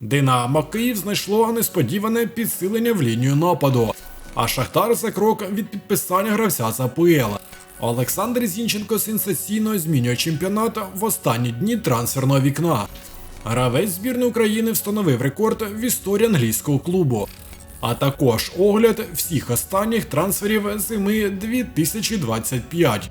Динамо Київ знайшло несподіване підсилення в лінію нападу, а Шахтар за крок від підписання гравця з АПЛ. Олександр Зінченко сенсаційно змінює чемпіонат в останні дні трансферного вікна. Гравець збірної України встановив рекорд в історії англійського клубу, а також огляд всіх останніх трансферів зими 2025.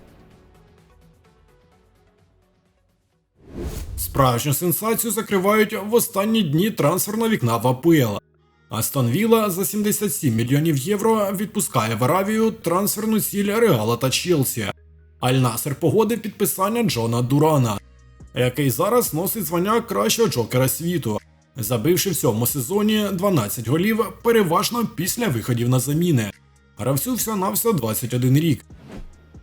Справжню сенсацію закривають в останні дні трансферного вікна в АПЛ. Астон Вілла за 77 мільйонів євро відпускає в Аравію трансферну ціль Реала та Челсі. Аль-Насер погодив підписання Джона Дурана, який зараз носить звання кращого джокера світу, забивши в цьому сезоні 12 голів переважно після виходів на заміни. Гравцю всього-навсього 21 рік.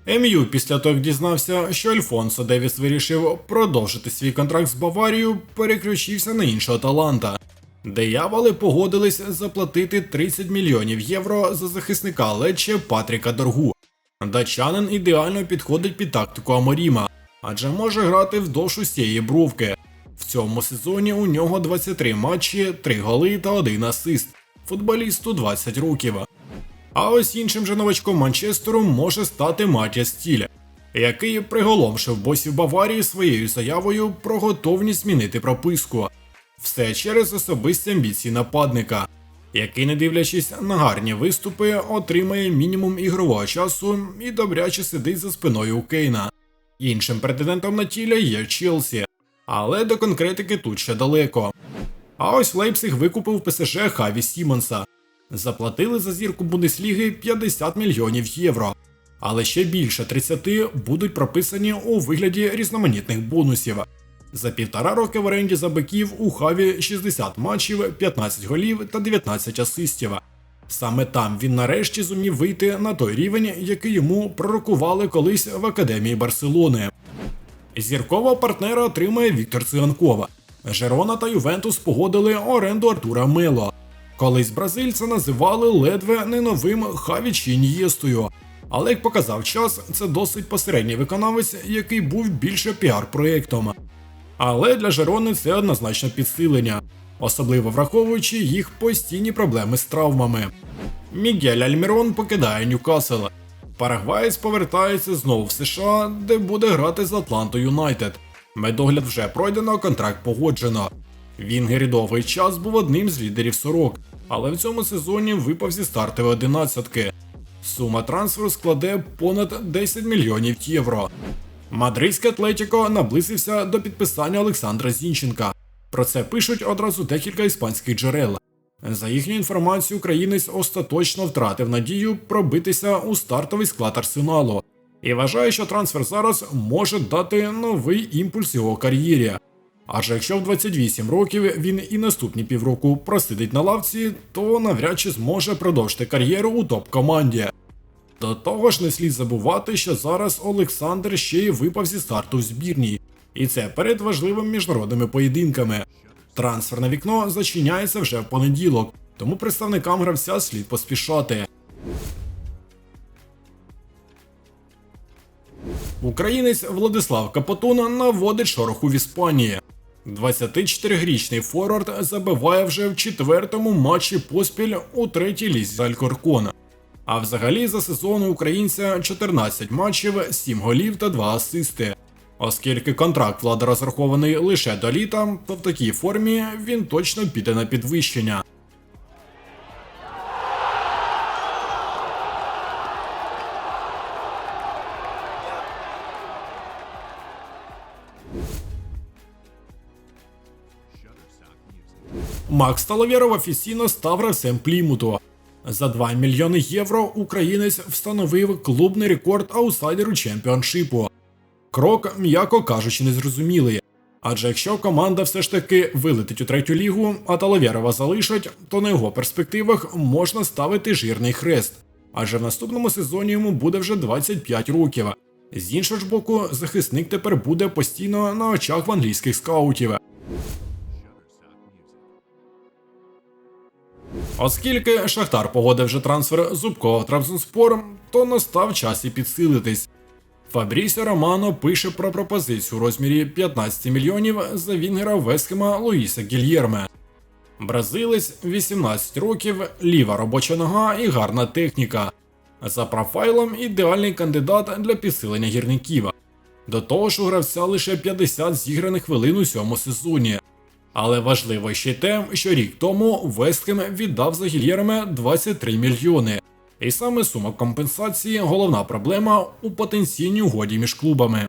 МЮ після того, дізнався, що Альфонсо Девіс вирішив продовжити свій контракт з Баварією, переключився на іншого таланта. Дияволи погодились заплатити 30 мільйонів євро за захисника Лече Патріка Доргу. Датчанин ідеально підходить під тактику Аморіма, адже може грати вдовж усієї бровки. В цьому сезоні у нього 23 матчі, 3 голи та 1 асист. Футболісту 20 років. А ось іншим же новачком Манчестеру може стати Матія Стіль, який приголомшив босів Баварії своєю заявою про готовність змінити прописку. Все через особисті амбіції нападника, який, не дивлячись на гарні виступи, отримає мінімум ігрового часу і добряче сидить за спиною у Кейна. Іншим претендентом на тіля є Челсі, але до конкретики тут ще далеко. А ось Лейпциг викупив ПСЖ Хаві Сімонса. Заплатили за зірку Бундесліги 50 мільйонів євро, але ще більше 30 будуть прописані у вигляді різноманітних бонусів. За півтора роки в оренді за биків у Хаві 60 матчів, 15 голів та 19 асистів. Саме там він нарешті зумів вийти на той рівень, який йому пророкували колись в академії Барселони. Зіркового партнера отримає Віктор Циганкова. Жерона та Ювентус погодили оренду Артура Мело. Колись бразильця називали ледве не новим Хаві чи Але як показав час, це досить посередній виконавець, який був більше піар-проєктом. Але для Жерони це однозначно підсилення, особливо враховуючи їх постійні проблеми з травмами. Мігель Альмірон покидає Ньюкасл. Парагваєць повертається знову в США, де буде грати з Атланто Юнайтед. Медогляд вже пройдено, контракт погоджено. Він рядовий час був одним з лідерів сорок, але в цьому сезоні випав зі стартової одинадцятки. Сума трансферу складе понад 10 мільйонів євро. Мадридське Атлетіко наблизився до підписання Олександра Зінченка. Про це пишуть одразу декілька іспанських джерел. За їхню інформацію, українець остаточно втратив надію пробитися у стартовий склад арсеналу і вважає, що трансфер зараз може дати новий імпульс його кар'єрі. Адже якщо в 28 років він і наступні півроку просидить на лавці, то навряд чи зможе продовжити кар'єру у топ-команді. До того ж, не слід забувати, що зараз Олександр ще й випав зі старту в збірній, і це перед важливими міжнародними поєдинками. Трансферне вікно зачиняється вже в понеділок, тому представникам гравця слід поспішати. Українець Владислав Капотон наводить шороху в Іспанії. 24-річний форвард забиває вже в четвертому матчі поспіль у третій лізі Алькоркона. А взагалі за сезон українця 14 матчів, 7 голів та 2 асисти. Оскільки контракт влада розрахований лише до літа, то в такій формі він точно піде на підвищення. Макс Таловєров офіційно став гравцем Плімуту. За 2 мільйони євро українець встановив клубний рекорд аутсайдеру чемпіоншипу. Крок, м'яко кажучи, незрозумілий. Адже якщо команда все ж таки вилетить у третю лігу, а Таловєрова залишать, то на його перспективах можна ставити жирний хрест. адже в наступному сезоні йому буде вже 25 років. З іншого ж боку, захисник тепер буде постійно на очах в англійських скаутів. Оскільки Шахтар погодив вже трансфер Зубкова в Трабзонспор, то настав час і підсилитись. Фабрісіо Романо пише про пропозицію у розмірі 15 мільйонів за вінгера Вескема Луїса Гільєрме. Бразилець 18 років, ліва робоча нога і гарна техніка. За профайлом ідеальний кандидат для підсилення гірників. До того ж, у гравця лише 50 зіграних хвилин у цьому сезоні. Але важливо ще те, що рік тому Вестхем віддав за Гільєрме 23 мільйони. І саме сума компенсації головна проблема у потенційній угоді між клубами.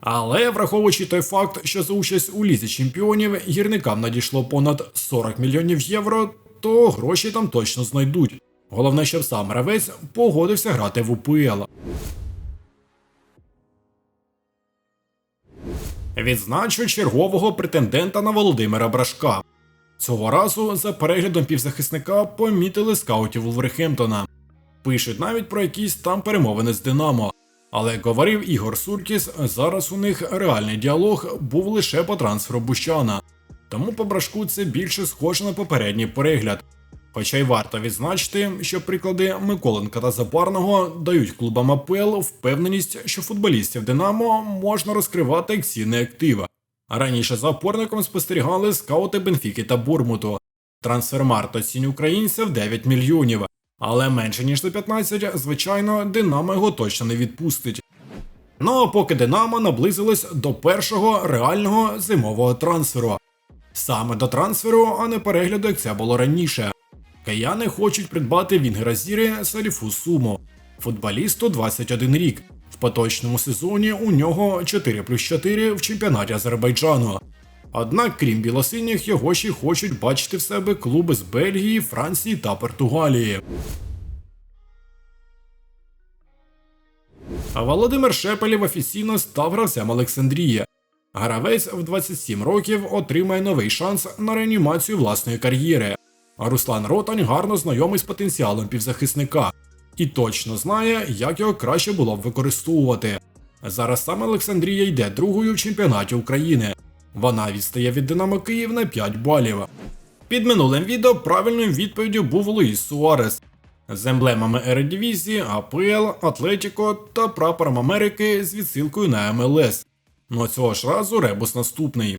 Але враховуючи той факт, що за участь у лізі чемпіонів гірникам надійшло понад 40 мільйонів євро, то гроші там точно знайдуть. Головне, щоб сам гравець погодився грати в УПЛ. Відзначу чергового претендента на Володимира Брашка. Цього разу за переглядом півзахисника помітили скаутів Вулверхемптона. Пишуть навіть про якісь там перемовини з Динамо. Але як говорив Ігор Суркіс, зараз у них реальний діалог був лише по трансферу Бущана. Тому по брашку це більше схоже на попередній перегляд. Хоча й варто відзначити, що приклади Миколенка та Запарного дають клубам АПЛ впевненість, що футболістів Динамо можна розкривати як цінний актив. Раніше за опорником спостерігали скаути Бенфіки та Бурмуту. Трансфермарт оцінює українця в 9 мільйонів, але менше ніж за 15, звичайно, Динамо його точно не відпустить. Ну а поки Динамо наблизилось до першого реального зимового трансферу. Саме до трансферу, а не перегляду, як це було раніше. Кияни хочуть придбати Вінгера Зіри Саліфу Суму. Футболісту 21 рік. В поточному сезоні у нього 4 плюс 4 в чемпіонаті Азербайджану. Однак, крім білосиніх, його ще хочуть бачити в себе клуби з Бельгії, Франції та Португалії. А Володимир Шепелів офіційно став гравцем Олександрії. Гравець в 27 років отримає новий шанс на реанімацію власної кар'єри. А Руслан Ротань гарно знайомий з потенціалом півзахисника і точно знає, як його краще було б використовувати. Зараз саме Олександрія йде другою в чемпіонаті України. Вона відстає від Динамо Київ на 5 балів. Під минулим відео правильною відповіддю був Луїс Суарес з емблемами Ередивізії, АПЛ, Атлетіко та прапором Америки з відсилкою на МЛС. Ну цього ж разу ребус наступний.